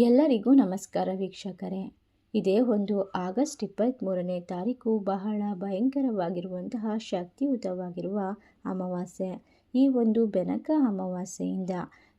ಎಲ್ಲರಿಗೂ ನಮಸ್ಕಾರ ವೀಕ್ಷಕರೇ. ಇದೇ ಒಂದು ಆಗಸ್ಟ್ ಇಪ್ಪತ್ತ್ಮೂರನೇ ತಾರೀಕು ಬಹಳ ಭಯಂಕರವಾಗಿರುವಂತಹ ಶಕ್ತಿಯುತವಾಗಿರುವ ಅಮಾವಾಸ್ಯೆ. ಈ ಒಂದು ಬೆನಕ ಅಮಾವಾಸ್ಯೆಯಿಂದ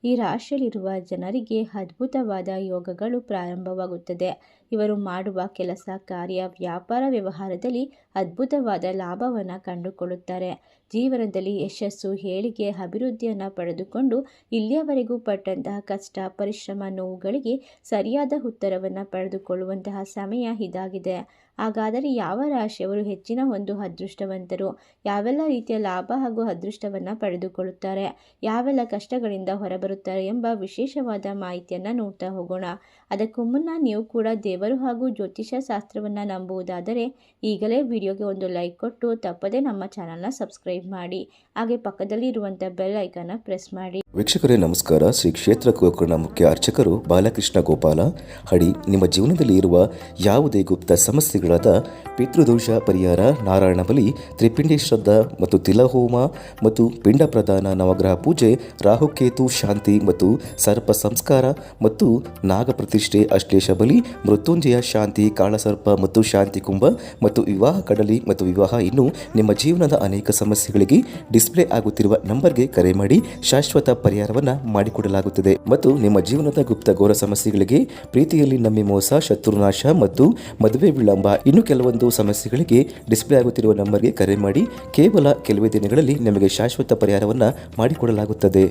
ಈ ರಾಶಿಯಲ್ಲಿರುವ ಜನರಿಗೆ ಅದ್ಭುತವಾದ ಯೋಗಗಳು ಪ್ರಾರಂಭವಾಗುತ್ತದೆ. ಇವರು ಮಾಡುವ ಕೆಲಸ, ಕಾರ್ಯ, ವ್ಯಾಪಾರ ವ್ಯವಹಾರದಲ್ಲಿ ಅದ್ಭುತವಾದ ಲಾಭವನ್ನು ಕಂಡುಕೊಳ್ಳುತ್ತಾರೆ. ಜೀವನದಲ್ಲಿ ಯಶಸ್ಸು ಏಳಿಗೆ ಅಭಿವೃದ್ಧಿಯನ್ನು ಪಡೆದುಕೊಂಡು ಇಲ್ಲಿಯವರೆಗೂ ಪಟ್ಟಂತಹ ಕಷ್ಟ, ಪರಿಶ್ರಮ, ನೋವುಗಳಿಗೆ ಸರಿಯಾದ ಉತ್ತರವನ್ನು ಪಡೆದುಕೊಳ್ಳುವಂತಹ ಸಮಯ ಇದಾಗಿದೆ. ಹಾಗಾದರೆ ಯಾವ ರಾಶಿಯವರು ಹೆಚ್ಚಿನ ಒಂದು ಅದೃಷ್ಟವಂತರು? ಯಾವೆಲ್ಲ ರೀತಿಯ ಲಾಭ ಹಾಗೂ ಅದೃಷ್ಟವನ್ನು ಪಡೆದುಕೊಳ್ಳುತ್ತಾರೆ? ಯಾವೆಲ್ಲ ಕಷ್ಟಗಳಿಂದ ಹೊರಬರುತ್ತಾರೆ ಎಂಬ ವಿಶೇಷವಾದ ಮಾಹಿತಿಯನ್ನು ನೋಡ್ತಾ ಹೋಗೋಣ. ಅದಕ್ಕೂ ಮುನ್ನ ನೀವು ಕೂಡ ದೇವರು ಹಾಗೂ ಜ್ಯೋತಿಷ ಶಾಸ್ತ್ರವನ್ನು ನಂಬುವುದಾದರೆ ಈಗಲೇ ವಿಡಿಯೋಗೆ ಒಂದು ಲೈಕ್ ಕೊಟ್ಟು ತಪ್ಪದೇ ನಮ್ಮ ಚಾನಲ್ನ ಸಬ್ಸ್ಕ್ರೈಬ್ ಮಾಡಿ. ಹಾಗೆ ಪಕ್ಕದಲ್ಲಿ ಇರುವಂಥ ಬೆಲ್ ಐಕನ್ನ ಪ್ರೆಸ್ ಮಾಡಿ. ವೀಕ್ಷಕರೇ, ನಮಸ್ಕಾರ. ಶ್ರೀ ಕ್ಷೇತ್ರ ಗೋಕರ್ಣ ಮುಖ್ಯ ಅರ್ಚಕರು ಬಾಲಕೃಷ್ಣ ಗೋಪಾಲ. ಹಡಿ, ನಿಮ್ಮ ಜೀವನದಲ್ಲಿ ಇರುವ ಯಾವುದೇ ಗುಪ್ತ ಸಮಸ್ಯೆಗಳಾದ ಪಿತೃದೋಷ ಪರಿಹಾರ, ನಾರಾಯಣ ಬಲಿ, ತ್ರಿಪಿಂಡಿ ಶ್ರದ್ಧಾ ಮತ್ತು ತಿಲಹೋಮ ಮತ್ತು ಪಿಂಡ ಪ್ರದಾನ ನವಗ್ರಹ ಪೂಜೆ, ರಾಹುಕೇತು ಶಾಂತಿ ಮತ್ತು ಸರ್ಪ ಸಂಸ್ಕಾರ ಮತ್ತು ನಾಗ ಪ್ರತಿಷ್ಠೆ ಅಶ್ಲೇಷ ಬಲಿ ಮೃತ್ಯುಂಜಯ ಶಾಂತಿ, ಕಾಳಸರ್ಪ ಮತ್ತು ಶಾಂತಿ ಕುಂಭ ಮತ್ತು ವಿವಾಹ ಕಡಲಿ ಮತ್ತು ವಿವಾಹ ಇನ್ನು ನಿಮ್ಮ ಜೀವನದ ಅನೇಕ ಸಮಸ್ಯೆಗಳಿಗೆ ಡಿಸ್ಪ್ಲೇ ಆಗುತ್ತಿರುವ ನಂಬರ್ಗೆ ಕರೆ ಮಾಡಿ ಶಾಶ್ವತ ಪರಿಹಾರವನ್ನ ಮಾಡಿಕೊಡಲಾಗುತ್ತದೆ. ಮತ್ತು ನಿಮ್ಮ ಜೀವನದ ಗುಪ್ತ ಘೋರ ಸಮಸ್ಯೆಗಳಿಗೆ, ಪ್ರೀತಿಯಲ್ಲಿ ನಮ್ಮಿ ಮೋಸ, ಶತ್ರುನಾಶ ಮತ್ತು ಮದುವೆ ವಿಳಂಬ ಇನ್ನು ಕೆಲವೊಂದು ಸಮಸ್ಯೆಗಳಿಗೆ ಡಿಸ್ಪ್ಲೇ ಆಗುತ್ತಿರುವ ನಂಬರ್ಗೆ ಕರೆ ಮಾಡಿ ಕೇವಲ ಕೆಲವೇ ದಿನಗಳಲ್ಲಿ ನಿಮಗೆ ಶಾಶ್ವತ ಪರಿಹಾರವನ್ನ ಮಾಡಿಕೊಡಲಾಗುತ್ತದೆ.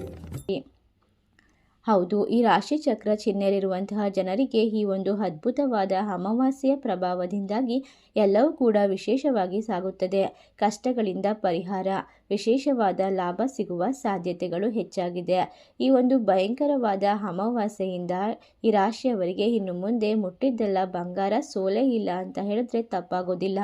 ಹೌದು, ಈ ರಾಶಿ ಚಕ್ರ ಚಿಹ್ನೆಯಲ್ಲಿರುವಂತಹ ಜನರಿಗೆ ಈ ಒಂದು ಅದ್ಭುತವಾದ ಅಮಾವಾಸ್ಯೆಯ ಪ್ರಭಾವದಿಂದಾಗಿ ಎಲ್ಲವೂ ಕೂಡ ವಿಶೇಷವಾಗಿ ಸಾಗುತ್ತದೆ. ಕಷ್ಟಗಳಿಂದ ಪರಿಹಾರ. ವಿಶೇಷವಾದ ಲಾಭ ಸಿಗುವ ಸಾಧ್ಯತೆಗಳು ಹೆಚ್ಚಾಗಿದೆ. ಈ ಒಂದು ಭಯಂಕರವಾದ ಅಮಾವಾಸ್ಯೆಯಿಂದ ಈ ರಾಶಿಯವರಿಗೆ ಇನ್ನು ಮುಂದೆ ಮುಟ್ಟಿದ್ದೆಲ್ಲ ಬಂಗಾರ ಸೋಲೇ ಇಲ್ಲ ಅಂತ ಹೇಳಿದ್ರೆ ತಪ್ಪಾಗೋದಿಲ್ಲ.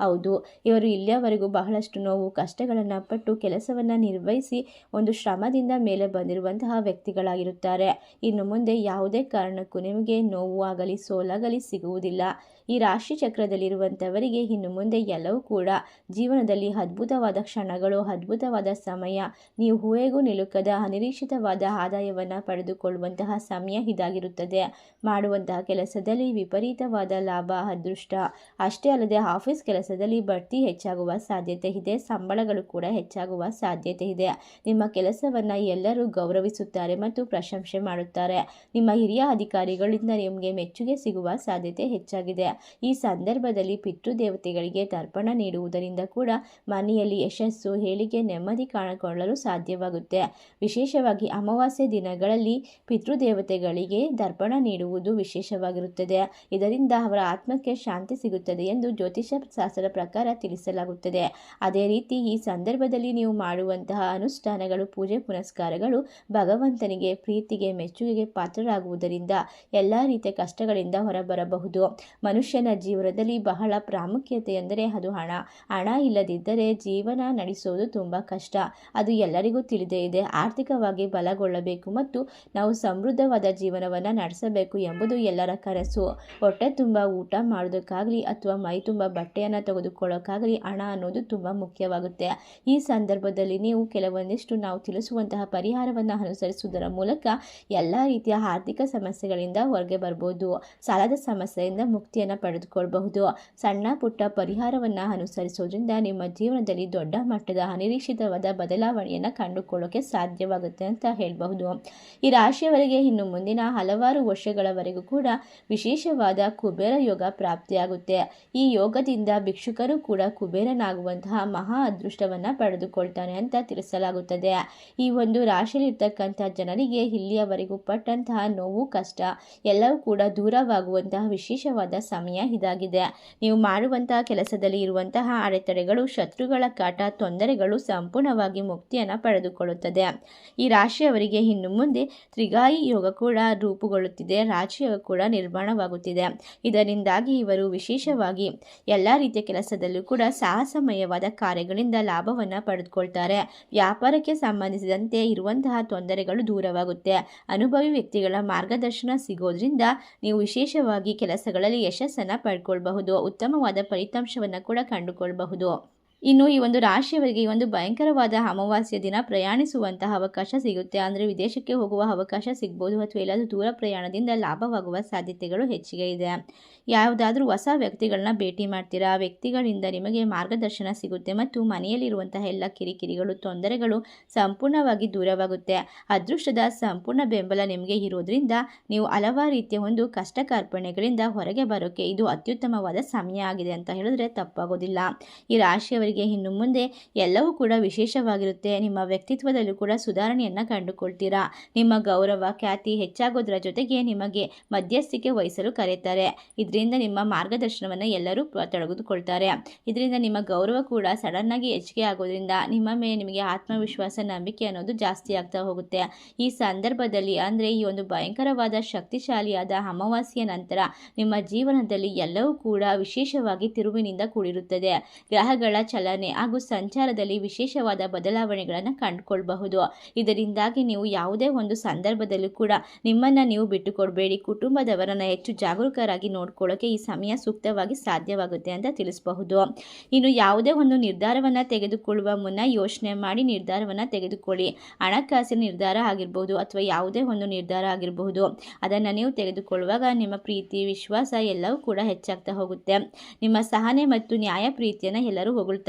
ಹೌದು, ಇವರು ಇಲ್ಲಿಯವರೆಗೂ ಬಹಳಷ್ಟು ನೋವು, ಕಷ್ಟಗಳನ್ನು ಪಟ್ಟು ಕೆಲಸವನ್ನು ನಿರ್ವಹಿಸಿ ಒಂದು ಶ್ರಮದಿಂದ ಮೇಲೆ ಬಂದಿರುವಂತಹ ವ್ಯಕ್ತಿಗಳಾಗಿರುತ್ತಾರೆ. ಇನ್ನು ಮುಂದೆ ಯಾವುದೇ ಕಾರಣಕ್ಕೂ ನಿಮಗೆ ನೋವು ಆಗಲಿ, ಸೋಲಾಗಲಿ ಸಿಗುವುದಿಲ್ಲ. ಈ ರಾಶಿ ಚಕ್ರದಲ್ಲಿರುವಂಥವರಿಗೆ ಇನ್ನು ಮುಂದೆ ಎಲ್ಲವೂ ಕೂಡ ಜೀವನದಲ್ಲಿ ಅದ್ಭುತವಾದ ಕ್ಷಣಗಳು, ಅದ್ಭುತವಾದ ಸಮಯ, ನೀವು ಹೂವೆಗೂ ನಿಲುಕದ ಅನಿರೀಕ್ಷಿತವಾದ ಆದಾಯವನ್ನು ಪಡೆದುಕೊಳ್ಳುವಂತಹ ಸಮಯ ಇದಾಗಿರುತ್ತದೆ. ಮಾಡುವಂತಹ ಕೆಲಸದಲ್ಲಿ ವಿಪರೀತವಾದ ಲಾಭ, ಅದೃಷ್ಟ. ಅಷ್ಟೇ ಅಲ್ಲದೆ ಆಫೀಸ್ ಕೆಲಸದಲ್ಲಿ ಬಡ್ತಿ ಹೆಚ್ಚಾಗುವ ಸಾಧ್ಯತೆ ಇದೆ, ಸಂಬಳಗಳು ಕೂಡ ಹೆಚ್ಚಾಗುವ ಸಾಧ್ಯತೆ ಇದೆ. ನಿಮ್ಮ ಕೆಲಸವನ್ನು ಎಲ್ಲರೂ ಗೌರವಿಸುತ್ತಾರೆ ಮತ್ತು ಪ್ರಶಂಸೆ ಮಾಡುತ್ತಾರೆ. ನಿಮ್ಮ ಹಿರಿಯ ಅಧಿಕಾರಿಗಳಿಂದ ನಿಮಗೆ ಮೆಚ್ಚುಗೆ ಸಿಗುವ ಸಾಧ್ಯತೆ ಹೆಚ್ಚಾಗಿದೆ. ಈ ಸಂದರ್ಭದಲ್ಲಿ ಪಿತೃದೇವತೆಗಳಿಗೆ ತರ್ಪಣ ನೀಡುವುದರಿಂದ ಕೂಡ ಮನೆಯಲ್ಲಿ ಯಶಸ್ಸು, ಹೇಳಿಕೆ, ನೆಮ್ಮದಿ ಕಾಣಿಕೊಳ್ಳಲು ಸಾಧ್ಯವಾಗುತ್ತೆ. ವಿಶೇಷವಾಗಿ ಅಮಾವಾಸ್ಯೆ ದಿನಗಳಲ್ಲಿ ಪಿತೃದೇವತೆಗಳಿಗೆ ದರ್ಪಣ ನೀಡುವುದು ವಿಶೇಷವಾಗಿರುತ್ತದೆ. ಇದರಿಂದ ಅವರ ಆತ್ಮಕ್ಕೆ ಶಾಂತಿ ಸಿಗುತ್ತದೆ ಎಂದು ಜ್ಯೋತಿಷ ಶಾಸ್ತ್ರದ ಪ್ರಕಾರ ತಿಳಿಸಲಾಗುತ್ತದೆ. ಅದೇ ರೀತಿ ಈ ಸಂದರ್ಭದಲ್ಲಿ ನೀವು ಮಾಡುವಂತಹ ಅನುಷ್ಠಾನಗಳು, ಪೂಜೆ, ಪುನಸ್ಕಾರಗಳು ಭಗವಂತನಿಗೆ ಪ್ರೀತಿಗೆ, ಮೆಚ್ಚುಗೆಗೆ ಪಾತ್ರರಾಗುವುದರಿಂದ ಎಲ್ಲ ರೀತಿಯ ಕಷ್ಟಗಳಿಂದ ಹೊರಬರಬಹುದು. ಮನುಷ್ಯನ ಜೀವನದಲ್ಲಿ ಬಹಳ ಪ್ರಾಮುಖ್ಯತೆ ಎಂದರೆ ಅದು ಹಣ. ಹಣ ಇಲ್ಲದಿದ್ದರೆ ಜೀವನ ನಡೆಸುವುದು ತುಂಬ ಕಷ್ಟ. ಅದು ಎಲ್ಲರಿಗೂ ತಿಳಿದೇ ಇದೆ. ಆರ್ಥಿಕವಾಗಿ ಬಲಗೊಳ್ಳಬೇಕು ಮತ್ತು ನಾವು ಸಮೃದ್ಧವಾದ ಜೀವನವನ್ನು ನಡೆಸಬೇಕು ಎಂಬುದು ಎಲ್ಲರ ಕನಸು. ಹೊಟ್ಟೆ ತುಂಬ ಊಟ ಮಾಡೋದಕ್ಕಾಗಲಿ ಅಥವಾ ಮೈ ತುಂಬ ಬಟ್ಟೆಯನ್ನು ತೆಗೆದುಕೊಳ್ಳೋಕ್ಕಾಗಲಿ ಹಣ ಅನ್ನೋದು ತುಂಬ ಮುಖ್ಯವಾಗುತ್ತೆ. ಈ ಸಂದರ್ಭದಲ್ಲಿ ನೀವು ಕೆಲವೊಂದಿಷ್ಟು ನಾವು ತಿಳಿಸುವಂತಹ ಪರಿಹಾರವನ್ನು ಅನುಸರಿಸುವುದರ ಮೂಲಕ ಎಲ್ಲ ರೀತಿಯ ಆರ್ಥಿಕ ಸಮಸ್ಯೆಗಳಿಂದ ಹೊರಗೆ ಬರ್ಬೋದು. ಸಾಲದ ಸಮಸ್ಯೆಯಿಂದ ಮುಕ್ತಿಯನ್ನು ಪಡೆದುಕೊಳ್ಬಹುದು ಸಣ್ಣ ಪುಟ್ಟ ಪರಿಹಾರವನ್ನು ಅನುಸರಿಸೋದ್ರಿಂದ ನಿಮ್ಮ ಜೀವನದಲ್ಲಿ ದೊಡ್ಡ ಮಟ್ಟದ ಅನಿರೀಕ್ಷಿತವಾದ ಬದಲಾವಣೆಯನ್ನು ಕಂಡುಕೊಳ್ಳೋಕೆ ಸಾಧ್ಯವಾಗುತ್ತೆ ಅಂತ ಹೇಳಬಹುದು. ಈ ರಾಶಿಯವರಿಗೆ ಇನ್ನು ಮುಂದಿನ ಹಲವಾರು ವರ್ಷಗಳವರೆಗೂ ಕೂಡ ವಿಶೇಷವಾದ ಕುಬೇರ ಯೋಗ ಪ್ರಾಪ್ತಿಯಾಗುತ್ತೆ. ಈ ಯೋಗದಿಂದ ಭಿಕ್ಷುಕರು ಕೂಡ ಕುಬೇರನಾಗುವಂತಹ ಮಹಾ ಅದೃಷ್ಟವನ್ನು ಪಡೆದುಕೊಳ್ತಾನೆ ಅಂತ ತಿಳಿಸಲಾಗುತ್ತದೆ. ಈ ಒಂದು ರಾಶಿಯಲ್ಲಿರ್ತಕ್ಕಂಥ ಜನರಿಗೆ ಇಲ್ಲಿಯವರೆಗೂ ಪಟ್ಟಂತಹ ನೋವು, ಕಷ್ಟ ಎಲ್ಲವೂ ಕೂಡ ದೂರವಾಗುವಂತಹ ವಿಶೇಷವಾದ ಸಮಯ ಇದಾಗಿದೆ. ನೀವು ಮಾಡುವಂತಹ ಕೆಲಸದಲ್ಲಿ ಇರುವಂತಹ ಅಡೆತಡೆಗಳು, ಶತ್ರುಗಳ ಕಾಟ, ತೊಂದರೆಗಳು ಸಂಪೂರ್ಣವಾಗಿ ಮುಕ್ತಿಯನ್ನು ಪಡೆದುಕೊಳ್ಳುತ್ತದೆ. ಈ ರಾಶಿಯವರಿಗೆ ಇನ್ನು ಮುಂದೆ ತ್ರಿಗಾಯಿ ಯೋಗ ಕೂಡ ರೂಪುಗೊಳ್ಳುತ್ತಿದೆ. ರಾಜಯೋಗ ಕೂಡ ನಿರ್ಮಾಣವಾಗುತ್ತಿದೆ. ಇದರಿಂದಾಗಿ ಇವರು ವಿಶೇಷವಾಗಿ ಎಲ್ಲ ರೀತಿಯ ಕೆಲಸದಲ್ಲೂ ಕೂಡ ಸಾಹಸಮಯವಾದ ಕಾರ್ಯಗಳಿಂದ ಲಾಭವನ್ನು ಪಡೆದುಕೊಳ್ತಾರೆ. ವ್ಯಾಪಾರಕ್ಕೆ ಸಂಬಂಧಿಸಿದಂತೆ ಇರುವಂತಹ ತೊಂದರೆಗಳು ದೂರವಾಗುತ್ತೆ. ಅನುಭವಿ ವ್ಯಕ್ತಿಗಳ ಮಾರ್ಗದರ್ಶನ ಸಿಗೋದ್ರಿಂದ ನೀವು ವಿಶೇಷವಾಗಿ ಕೆಲಸಗಳಲ್ಲಿ ಯಶಸ್ಸನ್ನು ಪಡ್ಕೊಳ್ಬಹುದು. ಉತ್ತಮವಾದ ಫಲಿತಾಂಶವನ್ನು ಕೂಡ ಕಂಡುಕೊಳ್ಬಹುದು. ಇನ್ನು ಈ ಒಂದು ರಾಶಿಯವರಿಗೆ ಈ ಒಂದು ಭಯಂಕರವಾದ ಅಮಾವಾಸ್ಯ ದಿನ ಪ್ರಯಾಣಿಸುವಂತಹ ಅವಕಾಶ ಸಿಗುತ್ತೆ. ಅಂದರೆ ವಿದೇಶಕ್ಕೆ ಹೋಗುವ ಅವಕಾಶ ಸಿಗ್ಬೋದು ಅಥವಾ ಎಲ್ಲಾದರೂ ದೂರ ಪ್ರಯಾಣದಿಂದ ಲಾಭವಾಗುವ ಸಾಧ್ಯತೆಗಳು ಹೆಚ್ಚಿಗೆ ಇದೆ. ಯಾವುದಾದ್ರೂ ಹೊಸ ವ್ಯಕ್ತಿಗಳನ್ನ ಭೇಟಿ ಮಾಡ್ತೀರಾ? ವ್ಯಕ್ತಿಗಳಿಂದ ನಿಮಗೆ ಮಾರ್ಗದರ್ಶನ ಸಿಗುತ್ತೆ ಮತ್ತು ಮನೆಯಲ್ಲಿರುವಂತಹ ಎಲ್ಲ ಕಿರಿಕಿರಿಗಳು, ತೊಂದರೆಗಳು ಸಂಪೂರ್ಣವಾಗಿ ದೂರವಾಗುತ್ತೆ. ಅದೃಷ್ಟದ ಸಂಪೂರ್ಣ ಬೆಂಬಲ ನಿಮಗೆ ಇರೋದ್ರಿಂದ ನೀವು ಹಲವಾರು ರೀತಿಯ ಒಂದು ಕಷ್ಟ ಕಾರ್ಪಣ್ಯಗಳಿಂದ ಹೊರಗೆ ಬರೋಕೆ ಇದು ಅತ್ಯುತ್ತಮವಾದ ಸಮಯ ಆಗಿದೆ ಅಂತ ಹೇಳಿದ್ರೆ ತಪ್ಪಾಗೋದಿಲ್ಲ. ಈ ರಾಶಿಯವರಿಗೆ ಇನ್ನು ಮುಂದೆ ಎಲ್ಲವೂ ಕೂಡ ವಿಶೇಷವಾಗಿರುತ್ತೆ. ನಿಮ್ಮ ವ್ಯಕ್ತಿತ್ವದಲ್ಲೂ ಕೂಡ ಸುಧಾರಣೆಯನ್ನು ಕಂಡುಕೊಳ್ತೀರಾ? ನಿಮ್ಮ ಗೌರವ, ಖ್ಯಾತಿ ಹೆಚ್ಚಾಗೋದ್ರ ಜೊತೆಗೆ ನಿಮಗೆ ಮಧ್ಯಸ್ಥಿಕೆ ವಹಿಸಲು ಕರೆಯುತ್ತಾರೆ. ಇದರಿಂದ ನಿಮ್ಮ ಮಾರ್ಗದರ್ಶನವನ್ನು ಎಲ್ಲರೂ ತೊಡಗಿದುಕೊಳ್ತಾರೆ. ಇದರಿಂದ ನಿಮ್ಮ ಗೌರವ ಕೂಡ ಸಡನ್ನಾಗಿ ಹೆಚ್ಚಿಗೆ ಆಗೋದ್ರಿಂದ ನಿಮ್ಮ ಮೇಲೆ ನಿಮಗೆ ಆತ್ಮವಿಶ್ವಾಸ, ನಂಬಿಕೆ ಅನ್ನೋದು ಜಾಸ್ತಿ ಆಗ್ತಾ ಹೋಗುತ್ತೆ. ಈ ಸಂದರ್ಭದಲ್ಲಿ ಅಂದರೆ ಈ ಒಂದು ಭಯಂಕರವಾದ ಶಕ್ತಿಶಾಲಿಯಾದ ಅಮಾವಾಸ್ಯ ನಂತರ ನಿಮ್ಮ ಜೀವನದಲ್ಲಿ ಎಲ್ಲವೂ ಕೂಡ ವಿಶೇಷವಾಗಿ ತಿರುವಿನಿಂದ ಕೂಡಿರುತ್ತದೆ. ಗ್ರಹಗಳ ಚಲನೆ ಹಾಗೂ ಸಂಚಾರದಲ್ಲಿ ವಿಶೇಷವಾದ ಬದಲಾವಣೆಗಳನ್ನು ಕಂಡುಕೊಳ್ಬಹುದು. ಇದರಿಂದಾಗಿ ನೀವು ಯಾವುದೇ ಒಂದು ಸಂದರ್ಭದಲ್ಲೂ ಕೂಡ ನಿಮ್ಮನ್ನು ನೀವು ಬಿಟ್ಟುಕೊಡಬೇಡಿ. ಕುಟುಂಬದವರನ್ನು ಹೆಚ್ಚು ಜಾಗರೂಕರಾಗಿ ನೋಡ್ಕೊಳ್ಳೋಕೆ ಈ ಸಮಯ ಸೂಕ್ತವಾಗಿ ಸಾಧ್ಯವಾಗುತ್ತೆ ಅಂತ ತಿಳಿಸಬಹುದು. ಇನ್ನು ಯಾವುದೇ ಒಂದು ನಿರ್ಧಾರವನ್ನು ತೆಗೆದುಕೊಳ್ಳುವ ಮುನ್ನ ಯೋಚನೆ ಮಾಡಿ ನಿರ್ಧಾರವನ್ನು ತೆಗೆದುಕೊಳ್ಳಿ. ಹಣಕಾಸಿನ ನಿರ್ಧಾರ ಆಗಿರ್ಬೋದು ಅಥವಾ ಯಾವುದೇ ಒಂದು ನಿರ್ಧಾರ ಆಗಿರಬಹುದು ಅದನ್ನು ನೀವು ತೆಗೆದುಕೊಳ್ಳುವಾಗ ನಿಮ್ಮ ಪ್ರೀತಿ, ವಿಶ್ವಾಸ ಎಲ್ಲವೂ ಕೂಡ ಹೆಚ್ಚಾಗ್ತಾ ಹೋಗುತ್ತೆ. ನಿಮ್ಮ ಸಹನೆ ಮತ್ತು ನ್ಯಾಯ ಪ್ರೀತಿಯನ್ನು ಎಲ್ಲರೂ ಹೊಗಳ್ತಾರೆ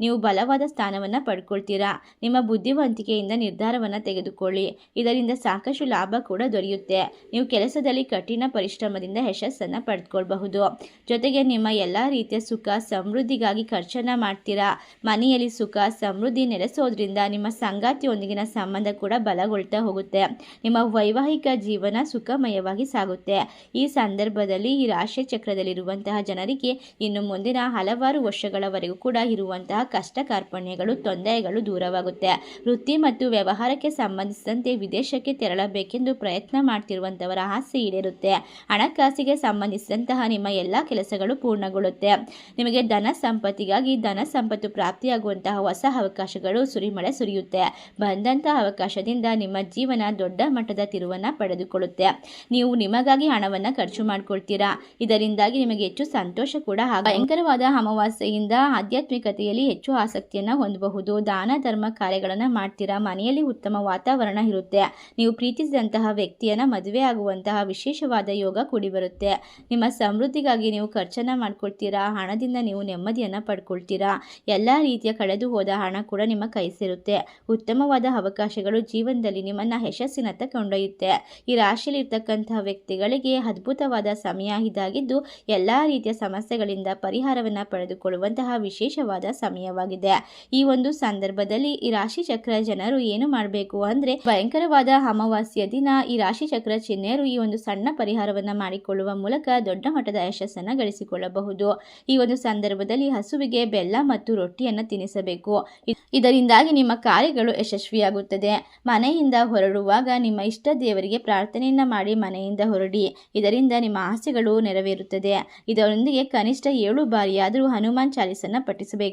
ನೀವು ಬಲವಾದ ಸ್ಥಾನವನ್ನು ಪಡ್ಕೊಳ್ತೀರಾ? ನಿಮ್ಮ ಬುದ್ಧಿವಂತಿಕೆಯಿಂದ ನಿರ್ಧಾರವನ್ನು ತೆಗೆದುಕೊಳ್ಳಿ. ಇದರಿಂದ ಸಾಕಷ್ಟು ಲಾಭ ಕೂಡ ದೊರೆಯುತ್ತೆ. ನೀವು ಕೆಲಸದಲ್ಲಿ ಕಠಿಣ ಪರಿಶ್ರಮದಿಂದ ಯಶಸ್ಸನ್ನು ಪಡೆದುಕೊಳ್ಬಹುದು ಜೊತೆಗೆ ನಿಮ್ಮ ಎಲ್ಲ ರೀತಿಯ ಸುಖ, ಸಮೃದ್ಧಿಗಾಗಿ ಖರ್ಚನ್ನು ಮಾಡ್ತೀರಾ? ಮನೆಯಲ್ಲಿ ಸುಖ, ಸಮೃದ್ಧಿ ನೆಲೆಸೋದ್ರಿಂದ ನಿಮ್ಮ ಸಂಗಾತಿಯೊಂದಿಗಿನ ಸಂಬಂಧ ಕೂಡ ಬಲಗೊಳ್ತಾ ಹೋಗುತ್ತೆ. ನಿಮ್ಮ ವೈವಾಹಿಕ ಜೀವನ ಸುಖಮಯವಾಗಿ ಸಾಗುತ್ತೆ. ಈ ಸಂದರ್ಭದಲ್ಲಿ ಈ ರಾಶಿ ಚಕ್ರದಲ್ಲಿರುವಂತಹ ಜನರಿಗೆ ಇನ್ನು ಮುಂದಿನ ಹಲವಾರು ವರ್ಷಗಳವರೆಗೂ ಕೂಡ ಇರುವಂತಹ ಕಷ್ಟ ಕಾರ್ಪಣ್ಯಗಳು, ತೊಂದರೆಗಳು ದೂರವಾಗುತ್ತೆ. ವೃತ್ತಿ ಮತ್ತು ವ್ಯವಹಾರಕ್ಕೆ ಸಂಬಂಧಿಸಿದಂತೆ ವಿದೇಶಕ್ಕೆ ತೆರಳಬೇಕೆಂದು ಪ್ರಯತ್ನ ಮಾಡ್ತಿರುವಂಥವರ ಆಸೆ ಈಡೇರುತ್ತೆ. ಹಣಕಾಸಿಗೆ ಸಂಬಂಧಿಸಿದಂತಹ ನಿಮ್ಮ ಎಲ್ಲ ಕೆಲಸಗಳು ಪೂರ್ಣಗೊಳ್ಳುತ್ತೆ. ನಿಮಗೆ ಧನ ಸಂಪತ್ತಿಗಾಗಿ ಧನ ಸಂಪತ್ತು ಪ್ರಾಪ್ತಿಯಾಗುವಂತಹ ಹೊಸ ಅವಕಾಶಗಳು ಸುರಿಮಳೆ ಸುರಿಯುತ್ತೆ. ಬಂದಂತಹ ಅವಕಾಶದಿಂದ ನಿಮ್ಮ ಜೀವನ ದೊಡ್ಡ ಮಟ್ಟದ ತಿರುವನ್ನು ಪಡೆದುಕೊಳ್ಳುತ್ತೆ. ನೀವು ನಿಮಗಾಗಿ ಹಣವನ್ನು ಖರ್ಚು ಮಾಡ್ಕೊಳ್ತೀರಾ? ಇದರಿಂದಾಗಿ ನಿಮಗೆ ಹೆಚ್ಚು ಸಂತೋಷ ಕೂಡ ಭಯಂಕರವಾದ ಅಮಾವಾಸ್ಯೆಯಿಂದ ಆಧ್ಯಾತ್ಮಿಕತೆಯಲ್ಲಿ ಹೆಚ್ಚು ಆಸಕ್ತಿಯನ್ನು ಹೊಂದಬಹುದು. ದಾನ, ಧರ್ಮ ಕಾರ್ಯಗಳನ್ನು ಮಾಡ್ತೀರಾ? ಮನೆಯಲ್ಲಿ ಉತ್ತಮ ವಾತಾವರಣ ಇರುತ್ತೆ. ನೀವು ಪ್ರೀತಿಸಿದಂತಹ ವ್ಯಕ್ತಿಯನ್ನು ಮದುವೆ ಆಗುವಂತಹ ವಿಶೇಷವಾದ ಯೋಗ ಕೂಡಿ ಬರುತ್ತೆ. ನಿಮ್ಮ ಸಮೃದ್ಧಿಗಾಗಿ ನೀವು ಖರ್ಚನ್ನು ಮಾಡ್ಕೊಳ್ತೀರಾ? ಹಣದಿಂದ ನೀವು ನೆಮ್ಮದಿಯನ್ನು ಪಡ್ಕೊಳ್ತೀರಾ? ಎಲ್ಲ ರೀತಿಯ ಕಳೆದು ಹೋದ ಹಣ ಕೂಡ ನಿಮ್ಮ ಕೈ ಸೇರುತ್ತೆ. ಉತ್ತಮವಾದ ಅವಕಾಶಗಳು ಜೀವನದಲ್ಲಿ ನಿಮ್ಮನ್ನು ಯಶಸ್ಸಿನತ್ತ ಕೊಂಡೊಯ್ಯುತ್ತೆ. ಈ ರಾಶಿಯಲ್ಲಿರ್ತಕ್ಕಂತಹ ವ್ಯಕ್ತಿಗಳಿಗೆ ಅದ್ಭುತವಾದ ಸಮಯ ಇದಾಗಿದ್ದು, ಎಲ್ಲ ರೀತಿಯ ಸಮಸ್ಯೆಗಳಿಂದ ಪರಿಹಾರವನ್ನು ಪಡೆದುಕೊಳ್ಳುವಂತಹ ವಿಶೇಷವಾದ ಸಮಯವಾಗಿದೆ. ಈ ಒಂದು ಸಂದರ್ಭದಲ್ಲಿ ಈ ರಾಶಿ ಚಕ್ರ ಜನರು ಏನು ಮಾಡಬೇಕು ಅಂದ್ರೆ ಭಯಂಕರವಾದ ಅಮಾವಾಸ್ಯ ದಿನ ಈ ರಾಶಿ ಚಕ್ರ ಚಿಹ್ನೆಯರು ಈ ಒಂದು ಸಣ್ಣ ಪರಿಹಾರವನ್ನು ಮಾಡಿಕೊಳ್ಳುವ ಮೂಲಕ ದೊಡ್ಡ ಮಟ್ಟದ ಯಶಸ್ಸನ್ನು ಗಳಿಸಿಕೊಳ್ಳಬಹುದು. ಈ ಒಂದು ಸಂದರ್ಭದಲ್ಲಿ ಹಸುವಿಗೆ ಬೆಲ್ಲ ಮತ್ತು ರೊಟ್ಟಿಯನ್ನು ತಿನ್ನಿಸಬೇಕು ಇದರಿಂದಾಗಿ ನಿಮ್ಮ ಕಾರ್ಯಗಳು ಯಶಸ್ವಿಯಾಗುತ್ತದೆ. ಮನೆಯಿಂದ ಹೊರಡುವಾಗ ನಿಮ್ಮ ಇಷ್ಟ ದೇವರಿಗೆ ಪ್ರಾರ್ಥನೆಯನ್ನ ಮಾಡಿ ಮನೆಯಿಂದ ಹೊರಡಿ. ಇದರಿಂದ ನಿಮ್ಮ ಆಸೆಗಳು ನೆರವೇರುತ್ತದೆ. ಇದರೊಂದಿಗೆ ಕನಿಷ್ಠ ಏಳು ಬಾರಿಯಾದರೂ ಹನುಮಾನ್ ಚಾಲಿಸನ್ನ ಪಠಿಸಬೇಕು.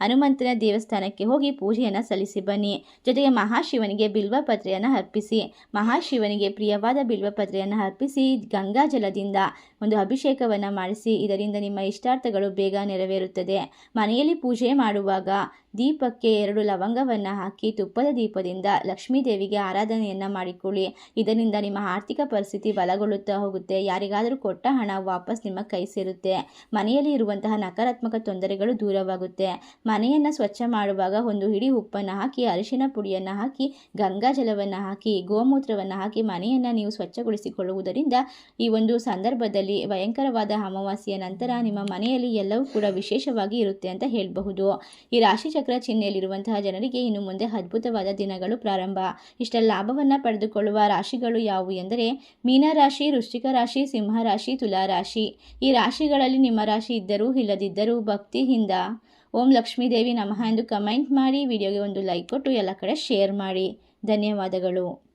ಹನುಮಂತನ ದೇವಸ್ಥಾನಕ್ಕೆ ಹೋಗಿ ಪೂಜೆಯನ್ನು ಸಲ್ಲಿಸಿ ಬನ್ನಿ. ಜೊತೆಗೆ ಮಹಾಶಿವನಿಗೆ ಬಿಲ್ವಪತ್ರೆಯನ್ನು ಅರ್ಪಿಸಿ. ಮಹಾಶಿವನಿಗೆ ಪ್ರಿಯವಾದ ಬಿಲ್ವಪತ್ರೆಯನ್ನು ಅರ್ಪಿಸಿ ಗಂಗಾ ಜಲದಿಂದ ಒಂದು ಅಭಿಷೇಕವನ್ನು ಮಾಡಿಸಿ. ಇದರಿಂದ ನಿಮ್ಮ ಇಷ್ಟಾರ್ಥಗಳು ಬೇಗ ನೆರವೇರುತ್ತದೆ. ಮನೆಯಲ್ಲಿ ಪೂಜೆ ಮಾಡುವಾಗ ದೀಪಕ್ಕೆ ಎರಡು ಲವಂಗವನ್ನು ಹಾಕಿ ತುಪ್ಪದ ದೀಪದಿಂದ ಲಕ್ಷ್ಮೀ ದೇವಿಗೆ ಆರಾಧನೆಯನ್ನು ಮಾಡಿಕೊಳ್ಳಿ. ಇದರಿಂದ ನಿಮ್ಮ ಆರ್ಥಿಕ ಪರಿಸ್ಥಿತಿ ಬಲಗೊಳ್ಳುತ್ತಾ ಹೋಗುತ್ತೆ. ಯಾರಿಗಾದರೂ ಕೊಟ್ಟ ಹಣ ವಾಪಸ್ ನಿಮ್ಮ ಕೈ ಸೇರುತ್ತೆ. ಮನೆಯಲ್ಲಿ ಇರುವಂತಹ ನಕಾರಾತ್ಮಕ ತೊಂದರೆಗಳು ದೂರವಾಗುತ್ತೆ. ಮನೆಯನ್ನು ಸ್ವಚ್ಛ ಮಾಡುವಾಗ ಒಂದು ಹಿಡಿ ಉಪ್ಪನ್ನು ಹಾಕಿ, ಅರಿಶಿನ ಪುಡಿಯನ್ನು ಹಾಕಿ, ಗಂಗಾ ಜಲವನ್ನು ಹಾಕಿ, ಗೋಮೂತ್ರವನ್ನು ಹಾಕಿ ಮನೆಯನ್ನು ನೀವು ಸ್ವಚ್ಛಗೊಳಿಸಿಕೊಳ್ಳುವುದರಿಂದ ಈ ಒಂದು ಸಂದರ್ಭದಲ್ಲಿ ಭಯಂಕರವಾದ ಅಮಾವಾಸ್ಯೆಯ ನಂತರ ನಿಮ್ಮ ಮನೆಯಲ್ಲಿ ಎಲ್ಲವೂ ಕೂಡ ವಿಶೇಷವಾಗಿ ಇರುತ್ತೆ ಅಂತ ಹೇಳಬಹುದು. ಈ ರಾಶಿಚಕ್ರ ಚಿಹ್ನೆಯಲ್ಲಿರುವಂತಹ ಜನರಿಗೆ ಇನ್ನು ಮುಂದೆ ಅದ್ಭುತವಾದ ದಿನಗಳು ಪ್ರಾರಂಭ. ಇಷ್ಟ ಲಾಭವನ್ನು ಪಡೆದುಕೊಳ್ಳುವ ರಾಶಿಗಳು ಯಾವುವು ಎಂದರೆ ಮೀನರಾಶಿ ವೃಶ್ಚಿಕ ರಾಶಿ, ಸಿಂಹ ರಾಶಿ, ತುಲಾ ರಾಶಿ. ಈ ರಾಶಿಗಳಲ್ಲಿ ನಿಮ್ಮ ರಾಶಿ ಇದ್ದರೂ ಇಲ್ಲದಿದ್ದರೂ ಭಕ್ತಿಯಿಂದ ಓಂ ಲಕ್ಷ್ಮೀದೇವಿ ನಮಃ ಎಂದು ಕಮೆಂಟ್ ಮಾಡಿ, ವಿಡಿಯೋಗೆ ಒಂದು ಲೈಕ್ ಕೊಟ್ಟು ಎಲ್ಲ ಕಡೆ ಶೇರ್ ಮಾಡಿ. ಧನ್ಯವಾದಗಳು.